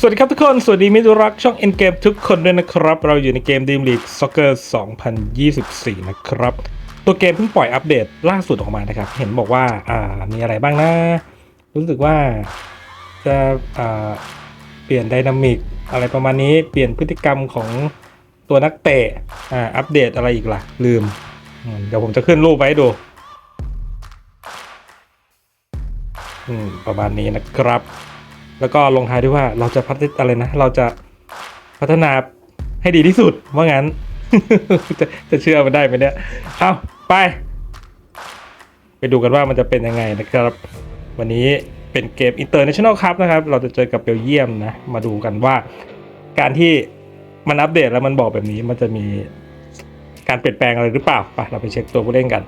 สวัสดีครับทุกคน สวัสดีมิตรรักช่อง Endgame ทุกคนด้วยนะครับ เราอยู่ในเกม Dream League Soccer 2024 นะครับ ตัวเกมเพิ่งปล่อยอัปเดตล่าสุดออกมานะครับ เห็นบอกว่า อ่า มีอะไรบ้างนะ รู้สึกว่าจะ อ่า เปลี่ยนไดนามิกอะไรประมาณนี้ เปลี่ยนพฤติกรรมของตัวนักเตะ อ่า อัปเดตอะไรอีกล่ะ ลืม เดี๋ยวผมจะขึ้นรูปไว้ดู อืม ประมาณนี้นะครับ แล้วก็ลงท้ายด้วยว่าเราจะพัฒนาอะไรนะ เราจะพัฒนาให้ดีที่สุดว่างั้น จะจะเชื่อมันได้ไหมเนี่ยเอาไป ไปดูกันว่ามันจะเป็นยังไงนะครับ วันนี้เป็นเกม International Cup นะครับ เราจะเจอกับเบลเยียมนะ มาดูกันว่า การที่มันอัปเดตแล้วมันบอกแบบนี้มันจะมีการเปลี่ยนแปลงอะไรหรือเปล่าไปเราไปเช็คตัวผู้เล่นกัน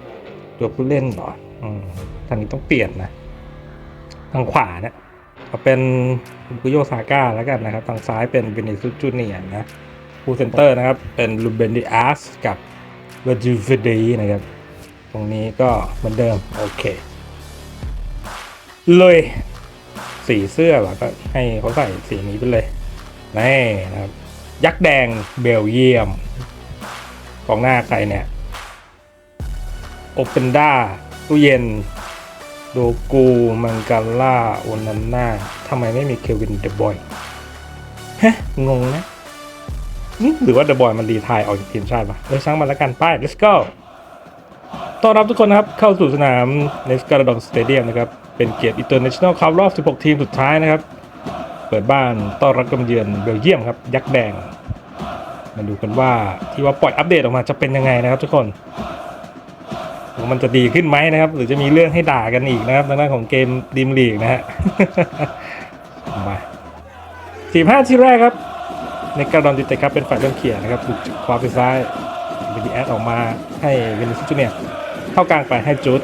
ตัวผู้เล่นหรออืมทางนี้ต้องเปลี่ยนนะ ทางขวาเนี่ย เอาเป็นบุโยซาก้าแล้วกันนะครับทางซ้ายเป็นเบนิซุจูเนียนะผู้เซนเตอร์นะครับ เป็นลูเบนดิอาสกับเวอร์จูเฟดีนะครับ ตรงนี้ก็เหมือนเดิม โอเค เลยสีเสื้อเรอก็ให้เขาใส่สีนี้ไปเลยนี่นะครับ ยักษ์แดงเบลเยียมกองหน้าใครเนี่ยโอเปนด้าตู้เย็น โดกูมังกาล่าโอนันนาทำไมไม่มีเควินเดอะบอยฮะงงนะหรือว่าเดอะบอยมันรีทายออกจากทีมชาติปะเออช่างมันแล้วกันไป let's go ต้อนรับทุกคนนะครับ เข้าสู่สนามในสการ์ดองสเตเดียมนะครับ เป็นเกียรติ International Cup รอบ 16 ทีมสุดท้ายนะครับ เปิดบ้านต้อนรับกำเยือนเบลเยียมครับ ยักษ์แดง มาดูกันว่าที่ว่าปล่อยอัปเดตออกมาจะเป็นยังไงนะครับทุกคน มันจะดีขึ้นไหมนะครับ หรือจะมีเรื่องให้ด่ากันอีกนะครับทางด้านของเกมดิมลีกนะฮะมาสี่ห้าที่แรกครับในกระดอนดิเตครับเป็นฝ่ายเริ่มเขี่ยนะครับถูกคว้าไปซ้ายวิดีแอดออกมาให้เวนิสจูเนียเข้ากลางไปให้จูด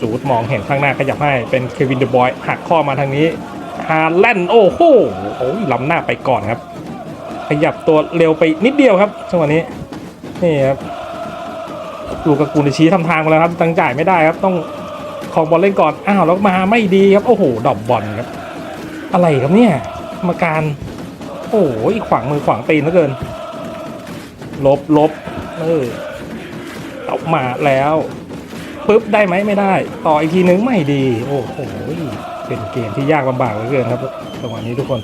จูดมองเห็นข้างหน้าขยับให้เป็นเควินเดอะบอยหักข้อมาทางนี้ฮาแลนด์โอ้โหโอ้ยล้ำหน้าไปก่อนครับ ขยับตัวเร็วไปนิดเดียวครับจังหวะนี้นี่ครับ ลูกากูนิชี้ทำทางมาแล้วครับตังจ่ายไม่ได้ครับ ต้องของบอลเล่นก่อนอ้าวแล้วมาไม่ดีครับโอ้โหดอบบอลครับ อะไรครับเนี่ยกรรมการ โอ้ยขวางมือขวางตีนเหลือเกิน ลบลบเออเอามาแล้วปุ๊บได้ไหมไม่ได้ ต่ออีกทีนึงไม่ดี โอ้โหเป็นเกมที่ยากลำบากเหลือเกินครับจังหวะนี้ทุกคน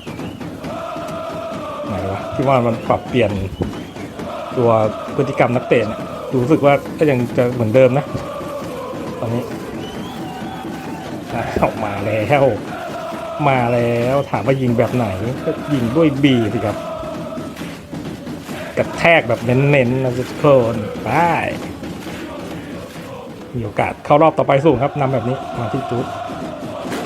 ไหนวะที่ว่ามันปรับเปลี่ยนตัวพฤติกรรมนักเตะเนี่ย รู้สึกว่าก็ยังจะเหมือนเดิมนะ ตอนนี้ออกมาแล้วมาแล้วถามว่ายิงแบบไหน ก็ยิงด้วยบีสิครับกระแทกแบบเน้นๆนะทุกคนไปมีโอกาสเข้ารอบต่อไปสูงครับนำแบบนี้มาที่จูด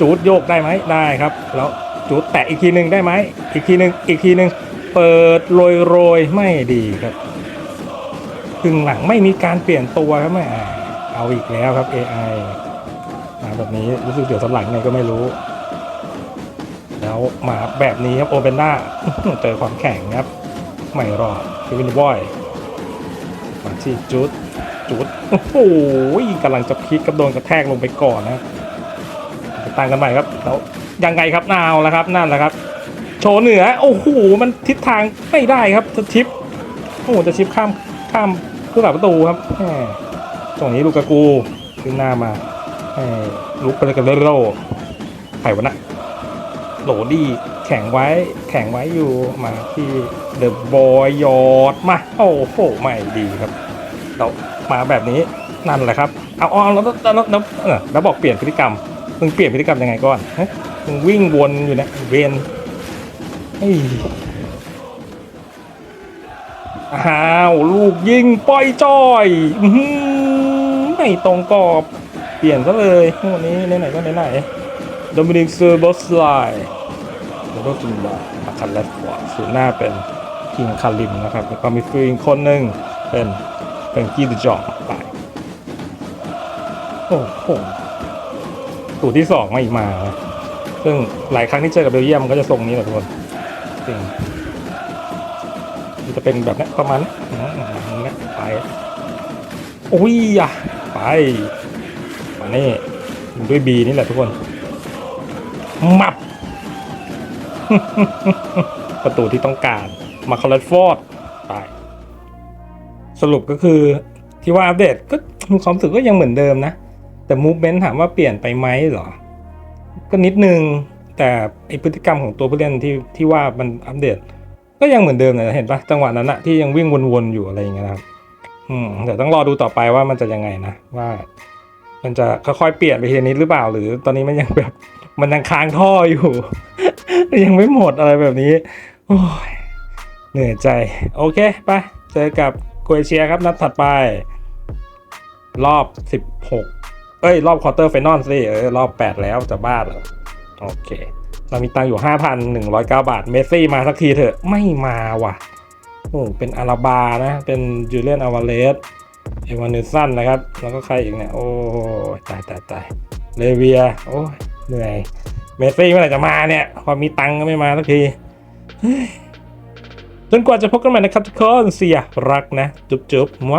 จูดโยกได้ไหมได้ครับ แล้วจูดแตะอีกทีหนึ่งได้ไหมอีกทีหนึ่งอีกทีหนึ่งเปิดโรยโรยๆไม่ดีครับ ครึ่งหลังไม่มีการเปลี่ยนตัวครับแม่เอาอีกแล้วครับ AI มาแบบนี้รู้สึกเดี๋ยวสันหลังไงก็ไม่รู้ แล้วมาแบบนี้ครับโอเปนด้าเจอความแข็งครับ ไม่รอดคือวินบอยมาที่จุดจุดโอ้โหกำลังจะพลิกกับโดนกระแทกลงไปก่อนนะตั้งกันใหม่ครับแล้วยังไงครับนาวแล้วครับนั่นแหละครับ โชว์เหนือ โอ้โหมันทิศทางไม่ได้ครับจะชิปโอ้โหจะชิปข้าม ข้ามผู้หลักประตูครับแหมตรงนี้ลูกกากูขึ้นหน้ามาลุกไปเลยกันโรไผ่วะนะโหลดีแข็งไว้แข็งไว้อยู่มาที่เดอะบอยยอดมาโอ้โหไม่ดีครับ เรามาแบบนี้นั่นแหละครับเอาเอาแล้วแล้วแล้วแล้วบอกเปลี่ยนพฤติกรรมมึงเปลี่ยนพฤติกรรมยังไงก่อนมึงวิ่งวนอยู่เนะเวนเฮ้ย อ้าวลูกยิงปล่อยจอยอื้อหือไม่ตรงกรอบ เปลี่ยนซะเลยวันนี้ไหนๆก็ไหนๆโดมินิกเซอร์บอสไลโดโดจุนบาอาคันเลฟวาสูนหน้าเป็นคิงคาริมนะครับ แล้วก็มีฟิลคนหนึ่งเป็นเป็นกี้ดจองไปโอ้โหตูที่สองไม่มา ซึ่งหลายครั้งที่เจอกับเบลเยียมมันก็จะทรงนี้แหละทุกคนจริงมัน จะเป็นแบบนี้ประมาณนี้นะไปโอ้ยอะไปมานี่ด้วยบีนี่แหละทุกคนมับประตูที่ต้องการมาคอลเลตฟอร์ดไปสรุปก็คือที่ว่าอัปเดตก็มีความรู้สึกก็ยังเหมือนเดิมนะ แต่มูฟเมนต์ถามว่าเปลี่ยนไปไหมหรอ ก็นิดนึง แต่ไอพฤติกรรมของตัวผู้เล่นที่ที่ว่ามันอัปเดต ก็ยังเหมือนเดิมเลยเห็นปะจังหวะนั้นอะที่ยังวิ่งวนๆอยู่อะไรอย่างเงี้ยนะครับอืมเดี๋ยวต้องรอดูต่อไปว่ามันจะยังไงนะว่า มันจะค่อยๆเปลี่ยนไปทีนิดหรือเปล่า หรือตอนนี้มันยังแบบมันยังค้างท่ออยู่ ยังไม่หมดอะไรแบบนี้ โอ้ยเหนื่อยใจ โอเคไปเจอกับโครเอเชียครับนัดถัดไป รอบ 16 เอ้ย รอบควอเตอร์ไฟนอลสิเออรอบ 8 แล้วจะบ้าเหรอโอเค เรามีตังค์อยู่ 5,109 บาท เมสซี่มาสักทีเถอะ ไม่มาว่ะ โอ้เป็นอาราบานะ เป็นจูเลียนอาวาเลส เอวานิสันนะครับ แล้วก็ใครอีกเนี่ย โอ้ตายตายตายเลเวีย โอ้ยเหนื่อย เมสซี่เมื่อไหร่จะมาเนี่ย พอมีตังค์ก็ไม่มาสักที จนกว่าจะพบกันใหม่นะครับทุกคน เสียรักนะ จุ๊บจุ๊บมว